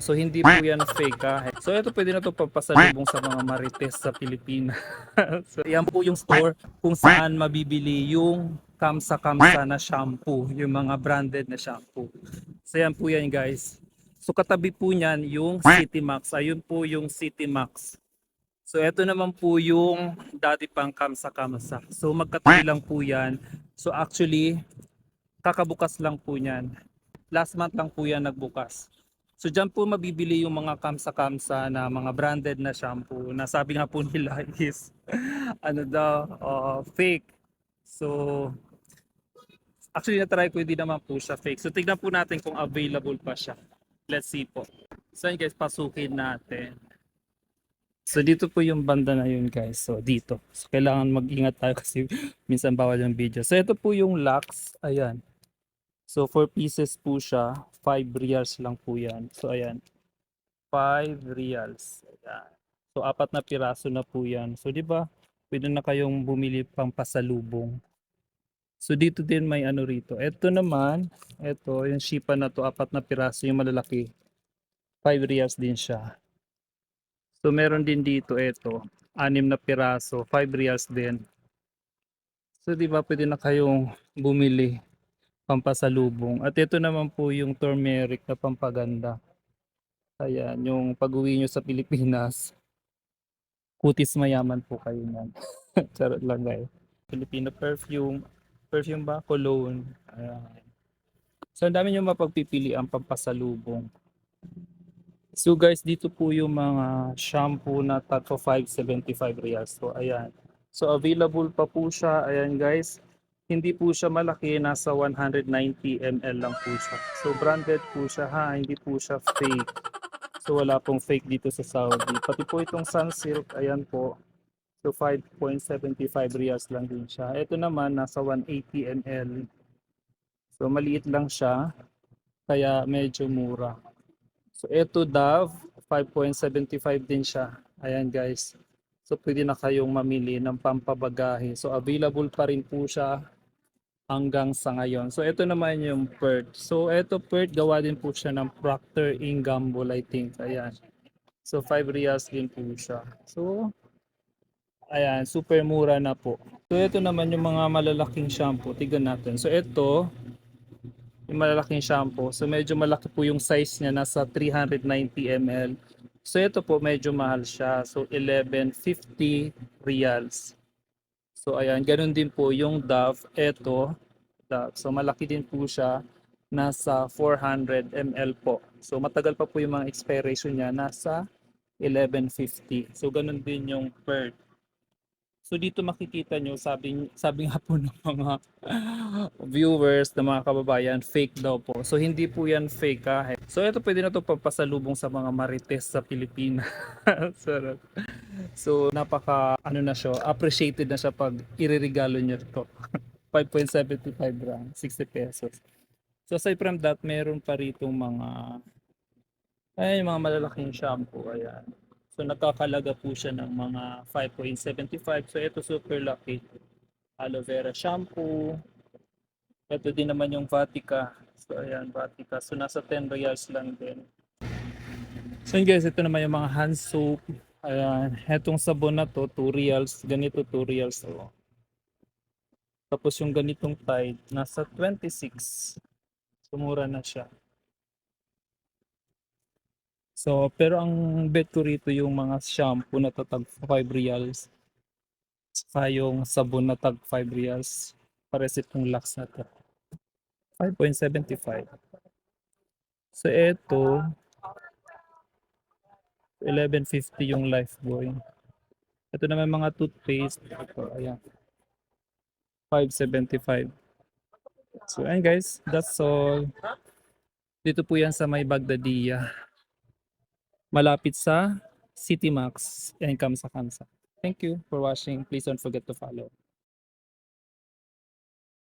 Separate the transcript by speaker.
Speaker 1: So hindi po yan fake ha. So ito pwede na to papasalubong sa mga marites sa Pilipinas. so yan po yung store kung saan mabibili yung kamsa-kamsa na shampoo, yung mga branded na shampoo. So yan po yan guys. So katabi po niyan yung City Max. Ayun po yung City Max. So ito naman po yung dati pang kamsa-kamsa. So magkatabi lang po yan. So actually, kakabukas lang po niyan. Last month lang po yan nagbukas. So dyan po mabibili yung mga kamsa-kamsa na mga branded na shampoo na sabi nga po nila is ano daw, uh, fake. So actually na-try ko hindi naman po siya fake. So tignan po natin kung available pa siya. Let's see po. So yun guys, pasukin natin. So dito po yung banda na yun guys. So dito. So kailangan mag-ingat tayo kasi minsan bawal yung video. So ito po yung Lux. Ayan. So 4 pieces po siya. 5 reals lang po yan. So ayan. 5 reals. Ayan. So apat na piraso na po yan. So di ba? Pwede na kayong bumili pang pasalubong. So dito din may ano rito. Ito naman, ito yung shipa na to, apat na piraso yung malalaki. 5 reals din siya. So meron din dito ito, anim na piraso, 5 reals din. So di ba pwede na kayong bumili pampasalubong. At ito naman po yung turmeric na pampaganda. Ayan, yung pag-uwi nyo sa Pilipinas, kutis mayaman po kayo niyan. Charot lang guys. Filipino perfume, perfume ba? Cologne. Ayan. So ang dami nyo mapagpipili ang pampasalubong. So guys, dito po yung mga shampoo na tatlo 575 reals. So ayan. So available pa po siya. Ayan guys. Hindi po siya malaki, nasa 190 ml lang po siya. So branded po siya ha, hindi po siya fake. So wala pong fake dito sa Saudi. Pati po itong Sunsilk, ayan po. So 5.75 reals lang din siya. Ito naman nasa 180 ml. So maliit lang siya, kaya medyo mura. So ito Dove, 5.75 din siya. Ayan guys. So pwede na kayong mamili ng pampabagahe. So available pa rin po siya hanggang sa ngayon. So ito naman yung Pert. So ito Pert gawa din po siya ng Procter Gamble I think. Ayan. So 5 reals din po siya. So ayan, super mura na po. So ito naman yung mga malalaking shampoo. Tignan natin. So ito yung malalaking shampoo. So medyo malaki po yung size niya, nasa 390 ml. So ito po medyo mahal siya. So 1150 reals. So ayan, ganun din po yung Dove. Ito, Dove. So malaki din po siya, nasa 400 ml po. So matagal pa po yung mga expiration niya, nasa 1150. So ganun din yung Pert. So dito makikita nyo, sabi, sabi nga po ng mga viewers, ng mga kababayan, fake daw po. So hindi po yan fake ha. So ito pwede na to papasalubong sa mga marites sa Pilipinas. So napaka ano na siya, appreciated na siya pag iririgalo nyo to. 5.75 gram, 60 pesos. So aside from that, meron pa rito mga ay mga malalaking shampoo. Ayan. So nakakalaga po siya ng mga 5.75. So ito super lucky. Aloe vera shampoo. Ito din naman yung Vatica. So ayan, Vatica. So nasa 10 reals lang din. So guys, ito naman yung mga hand soap. Ayan, etong sabon na to, 2 reals. Ganito 2 reals. Oh. Tapos yung ganitong Tide, nasa 26. Sumura na siya. So, pero ang bet ko rito yung mga shampoo na tatag 5 reals. Saka yung sabon na tag 5 reals. Pares itong Lux na to. 5.75. So, eto 11.50 yung Lifebuoy. Ito naman mga toothpaste. Ito, ayan. 5.75. So, ayan guys. That's all. Dito po yan sa may Bagdadiya malapit sa City Max and Kamsa Kamsa. Thank you for watching. Please don't forget to follow.